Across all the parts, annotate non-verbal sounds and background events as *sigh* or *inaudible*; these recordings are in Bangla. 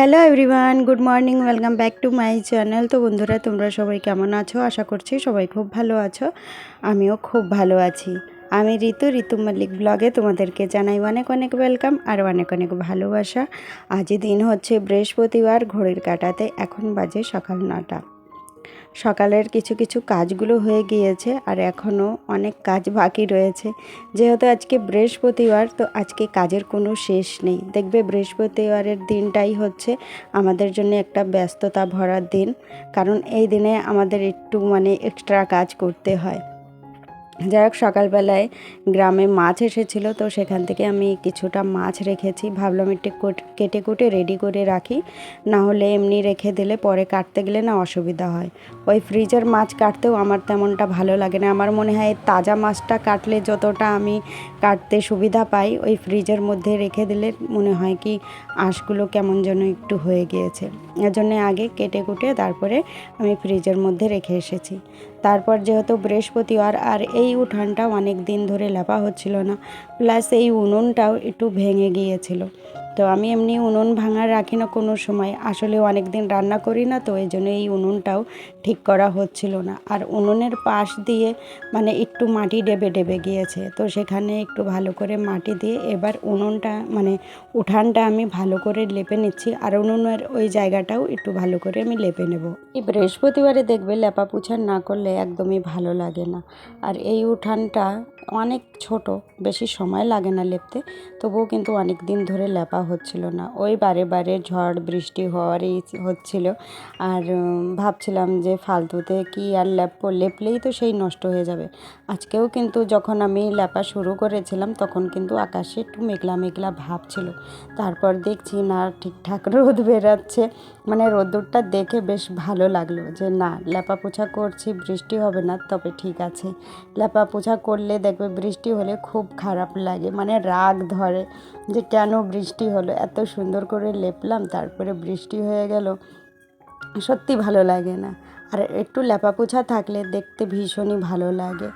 Hello everyone, good morning, welcome back to my channel. তো বন্ধুরা, তোমরা সবাই কেমন আছো? আশা করছি সবাই খুব ভালো আছো। আমিও খুব ভালো আছি। আমি ঋতু ঋতু মল্লিক ব্লগে তোমাদেরকে জানাই অনেক অনেক ওয়েলকাম আর অনেক অনেক ভালোবাসা। আজ দিন হচ্ছে বৃহস্পতিবার, ঘড়ির কাটাতে এখন বাজে সকাল নটা। সকালের কিছু কিছু কাজগুলো হয়ে গিয়েছে আর এখনও অনেক কাজ বাকি রয়েছে। যেহেতু আজকে বৃহস্পতিবার, তো আজকে কাজের কোনো শেষ নেই। দেখবে বৃহস্পতিবারের দিনটাই হচ্ছে আমাদের জন্য একটা ব্যস্ততা ভরার দিন। কারণ এই দিনে আমাদের একটু মানে এক্সট্রা কাজ করতে হয়। যাই হোক, সকালবেলায় গ্রামে মাছ এসেছিল, তো সেখান থেকে আমি কিছুটা মাছ রেখেছি। ভাবলাম একটু কোট- কেটে রেডি করে রাখি। না হলে এমনি রেখে দিলে পরে কাটতে গেলে না অসুবিধা হয়। ওই ফ্রিজের মাছ কাটতেও আমার তেমনটা ভালো লাগে না। আমার মনে হয় তাজা মাছটা কাটলে যতটা আমি কাটতে সুবিধা পাই, ওই ফ্রিজের মধ্যে রেখে দিলে মনে হয় কি আঁশগুলো কেমন যেন একটু হয়ে গিয়েছে। জন্য আগে কেটে কুটে তারপরে আমি ফ্রিজের মধ্যে রেখে এসেছি। তারপর যেহেতু বৃহস্পতিবার আর এই উঠানটা অনেক দিন ধরে লেপা হচ্ছিল না, প্লাস এই উনুনটাও একটু ভেঙে গিয়েছিল। তো আমি এমনি উনুন ভাঙা রাখি না কোনো সময়। আসলে অনেক দিন রান্না করি না, তো এই জন্য এই উনুনটাও ঠিক করা হচ্ছিল না। আর উনুনের পাশ দিয়ে মানে একটু মাটি ডেবে ডেবে গিয়েছে, তো সেখানে একটু ভালো করে মাটি দিয়ে এবার উনুনটা মানে উঠানটা আমি ভালো করে লেপে নিচ্ছি, আর উনুনের ওই জায়গাটাও একটু ভালো করে আমি লেপে নেব। এই বৃহস্পতিবারে দেখবে লেপা পুছা না করলে একদমই ভালো লাগে না। আর এই উঠানটা অনেক ছোট, বেশি সময় লাগে না লেপতে, তবুও কিন্তু অনেক দিন ধরে লেপা হচ্ছিল না। ওই বারে বারে ঝড় বৃষ্টি হওয়ারই হচ্ছিল। আর ভাবছিলাম যে ফালতুতে কি আর ল্যাপ লেপলেই তো সেই নষ্ট হয়ে যাবে। আজকেও কিন্তু যখন আমি ল্যাপা শুরু করেছিলাম, তখন কিন্তু আকাশে একটু মেঘলা মেঘলা ভাব ছিল। তারপর দেখছি না, ঠিকঠাক রোদ বেরাচ্ছে মানে রোদ্দুরটা দেখে বেশ ভালো লাগল যে, না লেপা পোছা করছি, বৃষ্টি হবে না, তবে ঠিক আছে। লেপা পোছা করলে দেখবে বৃষ্টি হলে খুব খারাপ লাগে মানে রাগ ধরে যে, কেন বৃষ্টি হলো? এত সুন্দর করে লেপলাম, তারপরে বৃষ্টি হয়ে গেল। সত্যি ভালো লাগে না। আর একটু লেপা পোছা থাকলে দেখতে ভীষণই ভালো লাগে।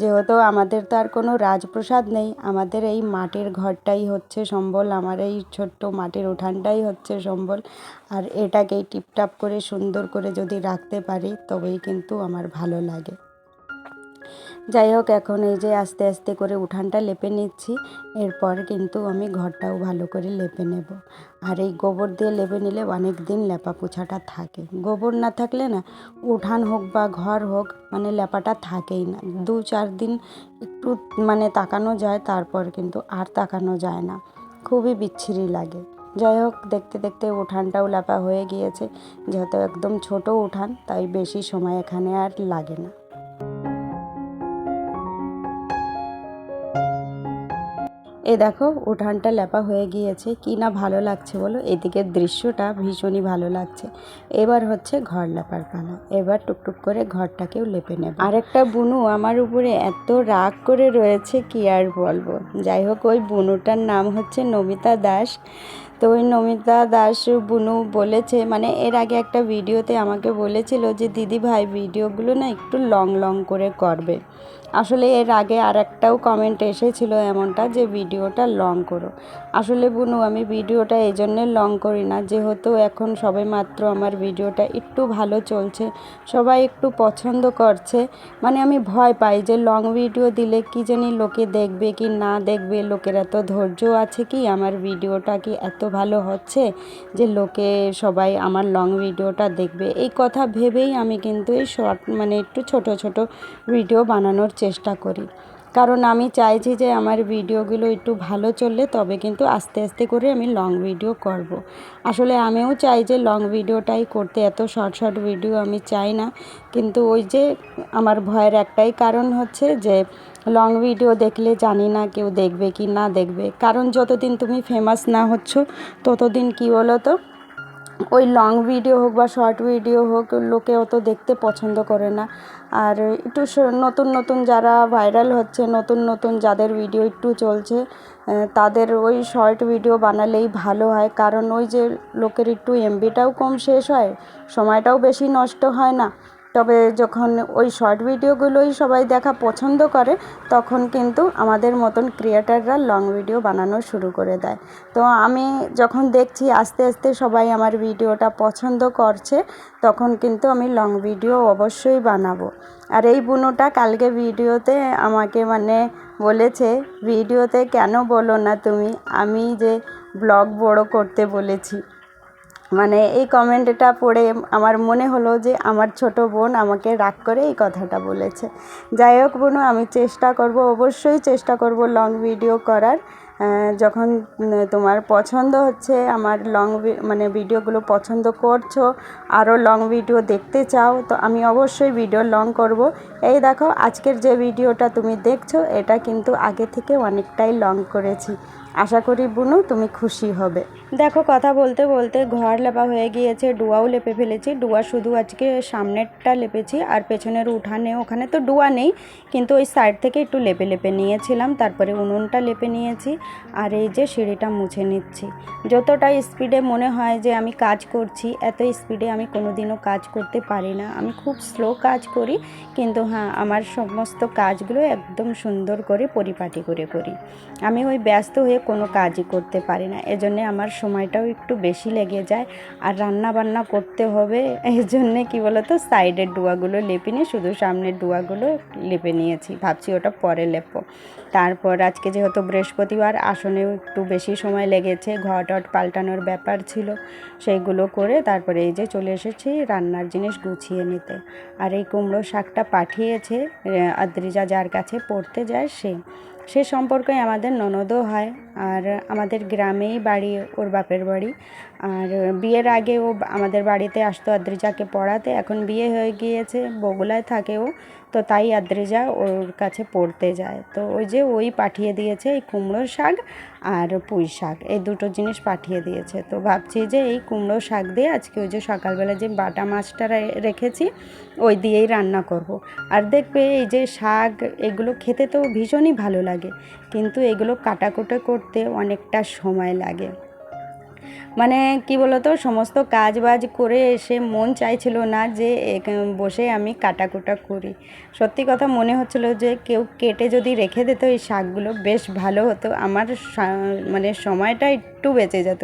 যেহেতু আমাদের তো আর কোনো রাজপ্রসাদ নেই, আমাদের এই মাটির ঘরটাই হচ্ছে সম্বল, আমার এই ছোট্ট মাটির উঠানটাই হচ্ছে সম্বল। আর এটাকেই টিপটাপ করে সুন্দর করে যদি রাখতে পারি, তবেই কিন্তু আমার ভালো লাগে। যাই হোক, এখন এই যে আস্তে আস্তে করে উঠানটা লেপে নিচ্ছি, এরপর কিন্তু আমি ঘরটাও ভালো করে লেপে নেব। আর এই গোবর দিয়ে লেপে নিলে অনেক দিন লেপা পোছাটা থাকে। গোবর না থাকলে না, উঠান হোক বা ঘর হোক মানে লেপাটা থাকেই না। দু চার দিন একটু মানে তাকানো যায়, তারপর কিন্তু আর তাকানো যায় না। খুবই বিচ্ছিরি লাগে। যাই হোক, দেখতে দেখতে উঠানটাও লেপা হয়ে গিয়েছে। যেহেতু একদম ছোট উঠান, তাই বেশি সময় এখানে আর লাগে না। এই দেখো, উঠানটা লেপা হয়ে গিয়েছে। কি না ভালো লাগছে বলো? এদিকের দৃশ্যটা ভীষণই ভালো লাগছে। এবার হচ্ছে ঘর লেপার পালা। এবার টুকটুক করে ঘরটাকেও লেপে নেবে। আরেকটা বুনু আমার উপরে এত রাগ করে রয়েছে, কি আর বলব? যাই হোক, ওই বুনুটার নাম হচ্ছে নমিতা দাস। তো ওই নমিতা দাস বুনু বলেছে মানে এর আগে একটা ভিডিওতে আমাকে বলেছিল যে, দিদি ভাই, ভিডিওগুলো না একটু লং লং করে করবে। আসলে এর আগে আর একটাও কমেন্ট এসেছিল এমনটা যে, ভিডিওটা লং করো। আসলে বুনু, আমি ভিডিওটা এই জন্যে লং করি না, যেহেতু এখন সবে মাত্র আমার ভিডিওটা একটু ভালো চলছে, সবাই একটু পছন্দ করছে মানে আমি ভয় পাই যে, লং ভিডিও দিলে কি জানি লোকে দেখবে কি না দেখবে, লোকের এত ধৈর্য আছে কি, আমার ভিডিওটা কি এত ভালো হচ্ছে যে লোকে সবাই আমার লং ভিডিওটা দেখবে। এই কথা ভেবেই আমি কিন্তু এই শর্ট মানে একটু ছোট ছোট ভিডিও বানানোর চেষ্টা করি। কারণ আমি চাইছি যে আমার ভিডিওগুলো একটু ভালো চললে তবে কিন্তু আস্তে আস্তে করে আমি লং ভিডিও করব। আসলে আমিও চাই যে লং ভিডিওটাই করতে, এত শর্ট শর্ট ভিডিও আমি চাই না। কিন্তু ওই যে আমার ভয়ের একটাই কারণ হচ্ছে যে লং ভিডিও দেখলে জানি না কেউ দেখবে কি না দেখবে। কারণ যতদিন তুমি ফেমাস না হচ্ছ, ততদিন কি বলো তো ওই লং ভিডিও হোক বা শর্ট ভিডিও হোক, লোকে অত দেখতে পছন্দ করে না। আর একটু নতুন নতুন যারা ভাইরাল হচ্ছে, নতুন নতুন যাদের ভিডিও একটু চলছে তাদের ওই শর্ট ভিডিও বানালেই ভালো হয়। কারণ ওই যে লোকের একটু এমবিটাও কম শেষ হয়, সময়টাও বেশি নষ্ট হয় না। তবে যখন ওই শর্ট ভিডিওগুলোই সবাই দেখা পছন্দ করে, তখন কিন্তু আমাদের মতন ক্রিয়েটাররা লং ভিডিও বানানো শুরু করে দেয়। তো আমি যখন দেখছি আস্তে আস্তে সবাই আমার ভিডিওটা পছন্দ করছে, তখন কিন্তু আমি লং ভিডিও অবশ্যই বানাবো। আর এই বুনোটা কালকে ভিডিওতে আমাকে মানে বলেছে ভিডিওতে কেন বলো না তুমি? আমি যে ব্লগ বড় করতে বলেছি। মানে এই কমেন্টটা পড়ে আমার মনে হলো যে আমার ছোট বোন আমাকে রাগ করে এই কথাটা বলেছে। যাই হোক বোনু, আমি চেষ্টা করব, অবশ্যই চেষ্টা করব লং ভিডিও করার। যখন তোমার পছন্দ হচ্ছে, আমার লং মানে ভিডিওগুলো পছন্দ করছ, আরও লং ভিডিও দেখতে চাও, তো আমি অবশ্যই ভিডিও লং করব। এই দেখো, আজকের যে ভিডিওটা তুমি দেখছ, এটা কিন্তু আগে থেকে অনেকটাই লং করেছি। আশা করি বুনু, তুমি খুশি হবে। দেখো, কথা বলতে বলতে ঘর লেপা হয়ে গিয়েছে, ডুয়াও লেপে ফেলেছি। ডুয়া শুধু আজকে সামনেরটা লেপেছি, আর পেছনের উঠানে ওখানে তো ডুয়া নেই, কিন্তু ওই সাইড থেকে একটু লেপে লেপে নিয়েছিলাম, তারপরে উনুনটা লেপে নিয়েছি, আর এই যে সিঁড়িটা মুছে নিচ্ছি। যতটা স্পিডে মনে হয় যে আমি কাজ করছি, এত স্পিডে আমি কোনো দিনও কাজ করতে পারি না। আমি খুব স্লো কাজ করি, কিন্তু হ্যাঁ আমার সমস্ত কাজগুলো একদম সুন্দর করে পরিপাটি করে করি। আমি ওই ব্যস্ত হয়ে কোনো কাজই করতে পারি না। এজন্যে আমার সময়টাও একটু বেশি লেগে যায়। আর রান্না বান্না করতে হবে এই জন্যে কী বলতো, সাইডের ডুয়াগুলো লেপে নিয়ে, শুধু সামনের ডুয়াগুলো লেপে নিয়েছি। ভাবছি ওটা পরে লেপো তারপর আজকে যেহেতু বৃহস্পতিবার, আসনেও একটু বেশি সময় লেগেছে। ঘট টট পাল্টানোর ব্যাপার ছিল, সেইগুলো করে তারপরে এই যে চলে এসেছি রান্নার জিনিস গুছিয়ে নিতে। আর এই কুমড়ো শাকটা পাঠিয়েছে আদ্রিজা যার কাছে পড়তে যায়, সে। সে সম্পর্কে আমাদের ননদও হয় আর আমাদের গ্রামেই বাড়ি ওর বাপের বাড়ি। আর বিয়ের আগে ও আমাদের বাড়িতে আসতো আদ্রিজাকে পড়াতে। এখন বিয়ে হয়ে গিয়েছে, বগুলায় থাকে ও, তো তাই আদ্রিজা ওর কাছে পড়তে যায়। তো ওই যে ওই পাঠিয়ে দিয়েছে এই কুমড়োর শাক আর পুঁই শাক, এই দুটো জিনিস পাঠিয়ে দিয়েছে। তো ভাবছি যে এই কুমড়ো শাক দিয়ে আজকে ওই যে সকালবেলা যে বাটা মাছটা রেখেছি, ওই দিয়েই রান্না করব। আর দেখবে এই যে শাক, এগুলো খেতে তো ভীষণই ভালো লাগে, কিন্তু এগুলো কাটাকুটো করতে অনেকটা সময় লাগে। মানে কি বলতো, সমস্ত কাজ বাজ করে এসে মন চাইছিল না যে বসে আমি কাটাকুটা করি। সত্যি কথা মনে হচ্ছিল যে কেউ কেটে যদি রেখে দিত এই শাকগুলো, বেশ ভালো হতো। আমার মানে সময়টা একটু বেঁচে যেত।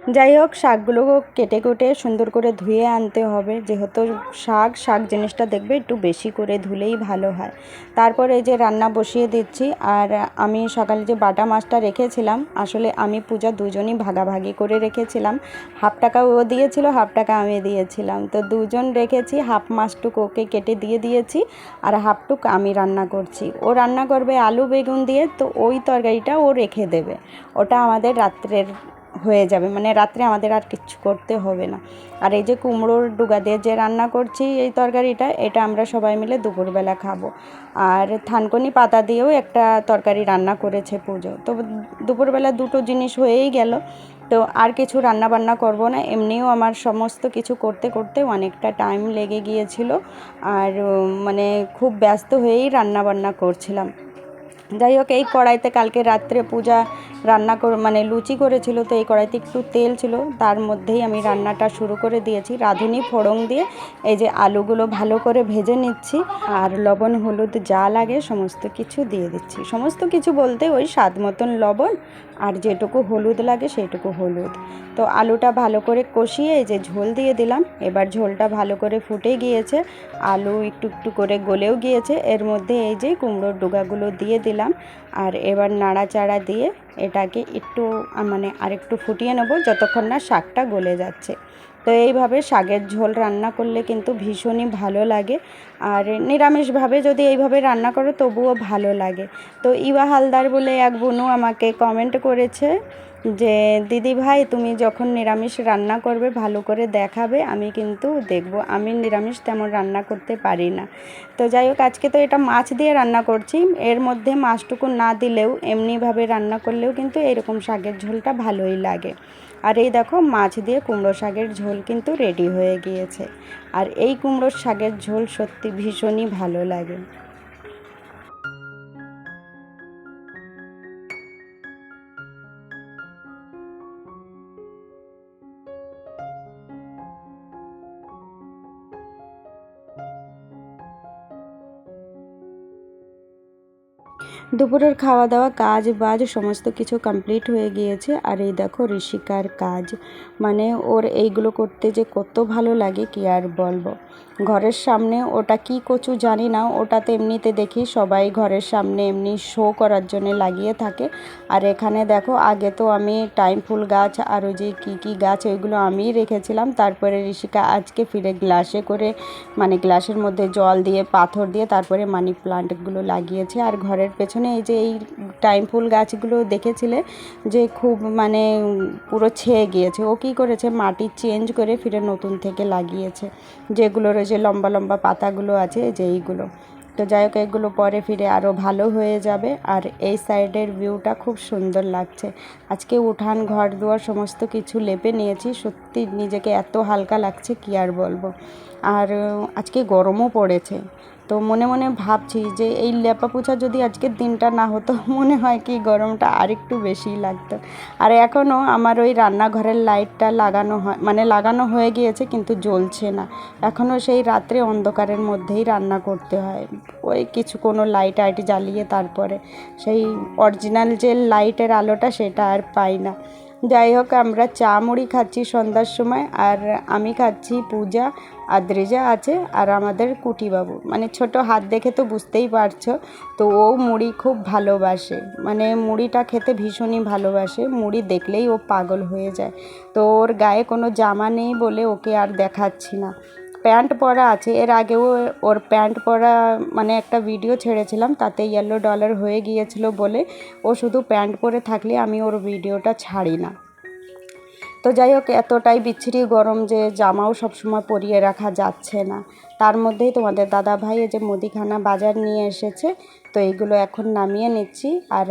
যাই হোক শাকগুলো কেটে কুটে সুন্দর করে ধুয়ে আনতে হবে। যেহেতু শাক শাক জিনিসটা দেখবে একটু বেশি করে ধুলেই ভালো হয়। তারপরে এই যে রান্না বসিয়ে দিচ্ছি, আর আমি সকালে যে বাটা মাছটা রেখেছিলাম, আসলে আমি পূজা দুজনই ভাগাভাগি করে রেখেছিলাম। হাফ টাকা ও দিয়েছিল, হাফ টাকা আমি দিয়েছিলাম। তো দুজন রেখেছি, হাফ মাছটুকু ওকে কেটে দিয়ে দিয়েছি, আর হাফটুক আমি রান্না করছি। ও রান্না করবে আলু, বেগুন দিয়ে, তো ওই তরকারিটা ও রেখে দেবে। ওটা আমাদের রাত্রের হয়ে যাবে। মানে রাত্রে আমাদের আর কিচ্ছু করতে হবে না। আর এই যে কুমড়োর ডুগা দিয়ে যে রান্না করছি, এই তরকারিটা, এটা আমরা সবাই মিলে দুপুরবেলা খাব। আর থানকনি পাতা দিয়েও একটা তরকারি রান্না করেছে পুজো। তো দুপুরবেলা দুটো জিনিস হয়েই গেল। তো আর কিছু রান্না বান্না করব না। এমনিও আমার সমস্ত কিছু করতে করতে অনেকটা টাইম লেগে গিয়েছিল। আর মানে খুব ব্যস্ত হয়েই রান্না বান্না করছিলাম। যাই হোক, এই কড়াইতে কালকে রাত্রে পূজা রান্না কর মানে লুচি করেছিল তো এই কড়াইতে একটু তেল ছিল, তার মধ্যেই আমি রান্নাটা শুরু করে দিয়েছি। রাঁধুনি ফোড়ন দিয়ে এই যে আলুগুলো ভালো করে ভেজে নিচ্ছি আর লবণ, হলুদ যা লাগে সমস্ত কিছু দিয়ে দিচ্ছি। সমস্ত কিছু বলতে ওই স্বাদ মতন লবণ আর যেটুকু হলুদ লাগে সেটুকু হলুদ। তো আলুটা ভালো করে কষিয়ে এই যে ঝোল দিয়ে দিলাম। এবার ঝোলটা ভালো করে ফুটে গিয়েছে, আলু একটু একটু করে গলেও গিয়েছে। এর মধ্যে এই যে কুমড়োর ডুগাগুলো দিয়ে দিলাম আর এবার নাড়াচাড়া দিয়ে এটাকে একটু মানে আরেকটু ফুটিয়ে নেব যতক্ষণ না শাকটা গলে যাচ্ছে। তো এইভাবে শাকের ঝোল রান্না করলে কিন্তু ভীষণই ভালো লাগে। আর নিরামিষভাবে যদি এইভাবে রান্না করো তবুও ভালো লাগে। তো ইবা হালদার বলে এক বোনও আমাকে কমেন্ট করেছে যে, দিদি ভাই, তুমি যখন নিরামিষ রান্না করবে, ভালো করে দেখাবে, আমি কিন্তু দেখব। আমি নিরামিষ তেমন রান্না করতে পারি না। তো যাই হোক, আজকে তো এটা মাছ দিয়ে রান্না করছি। এর মধ্যে মাছটুকু না দিলেও, এমনিভাবে রান্না করলেও কিন্তু এরকম শাকের ঝোলটা ভালোই লাগে। আর এই দেখো, মাছ দিয়ে কুমড়ো শাকের ঝোল কিন্তু রেডি হয়ে গিয়েছে। আর এই কুমড়োর শাকের ঝোল সত্যি ভীষণই ভালো লাগে। দুপুরের খাওয়া দাওয়া কাজ বাজ সমস্ত কিছু কমপ্লিট হয়ে গিয়েছে। আর এই দেখো ঋষিকার কাজ। মানে ওর এইগুলো করতে যে কত ভালো লাগে, কি আর বলব? ঘরের সামনে ওটা কি কচু জানি না ওটাতে এমনিতে দেখি সবাই ঘরের সামনে এমনি শো করার জন্য লাগিয়ে থাকে। আর এখানে দেখো আগে তো আমি টাইম ফুল গাছ আর ওই যে কী কী গাছ ওইগুলো আমিই রেখেছিলাম। তারপরে ঋষিকা আজকে ফিরে গ্লাসে করে মানে গ্লাসের মধ্যে জল দিয়ে, পাথর দিয়ে তারপরে মানি প্লান্টগুলো লাগিয়েছে। আর ঘরের পেছনে এই যে এই টাইম ফুল গাছগুলো দেখেছিলে যে খুব মানে পুরো ছেয়ে গিয়েছে। ও কী করেছে? মাটি চেঞ্জ করে ফিরে নতুন থেকে লাগিয়েছে। যেগুলো রয়েছে লম্বা লম্বা পাতাগুলো আছে যে এইগুলো। তো যাই হোক, এগুলো পরে ফিরে আরও ভালো হয়ে যাবে। আর এই সাইডের ভিউটা খুব সুন্দর লাগছে। আজকে উঠান, ঘর দুয়ার সমস্ত কিছু লেপে নিয়েছি। সত্যি নিজেকে এত হালকা লাগছে, কি আর বলব। আর আজকে গরমও পড়েছে। তো মনে মনে ভাবছি যে এই লেপা পোছা যদি আজকের দিনটা না হতো, *laughs* মনে হয় কি গরমটা আরেকটু বেশিই লাগতো। আর এখনও আমার ওই রান্নাঘরের লাইটটা লাগানো হয় মানে লাগানো হয়ে গিয়েছে কিন্তু জ্বলছে না। এখনও সেই রাত্রে অন্ধকারের মধ্যেই রান্না করতে হয়। ওই কিছু কোনো লাইট আইট জ্বালিয়ে তারপরে সেই অরিজিনাল যে লাইটের আলোটা সেটা আর পাই না। যাই হোক আমরা চা মুড়ি খাচ্ছি সন্ধ্যার সময়, আর আমি খাচ্ছি পূজা আদ্রেজা আছে, আর আমাদের কুটিবাবু। মানে ছোট হাত দেখে তো বুঝতেই পারছ, তো ও মুড়ি খুব ভালোবাসে। মানে মুড়িটা খেতে ভীষণই ভালোবাসে, মুড়ি দেখলেই ও পাগল হয়ে যায়। তো ওর গায়ে কোনো জামা নেই বলে ওকে আর দেখাচ্ছি না। প্যান্ট পরা আছে। এর আগেও ওর প্যান্ট পরা মানে একটা ভিডিও ছেড়েছিলাম, তাতে ইয়েলো ডলার হয়ে গিয়েছিল বলে ও শুধু প্যান্ট পরে থাকলে আমি ওর ভিডিওটা ছাড়ি না। তো যাই হোক, এতটাই বিচ্ছিরি গরম যে জামাও সবসময় পরিয়ে রাখা যাচ্ছে না। তার মধ্যেই তোমাদের দাদা ভাই এই যে মুদিখানা বাজার নিয়ে এসেছে তো এইগুলো এখন নামিয়ে নিচ্ছি আর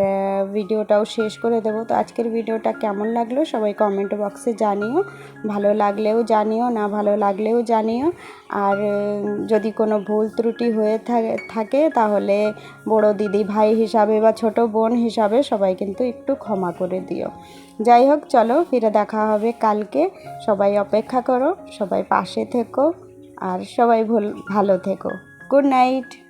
ভিডিওটাও শেষ করে দেবো। তো আজকের ভিডিওটা কেমন লাগল সবাই কমেন্ট বক্সে জানিও। ভালো লাগলেও জানিও, না ভালো লাগলেও জানিও। আর, যদি কোনো ভুল ত্রুটি হয়ে থাকে তাহলে বড় দিদি ভাই হিসাবে বা ছোট বোন হিসাবে সবাই কিন্তু একটু ক্ষমা করে দিও। যাই হোক, চলো ফিরে দেখা হবে কালকে। সবাই অপেক্ষা করো, সবাই পাশে থেকো আর সবাই ভুল- ভালো থেকো। Good night!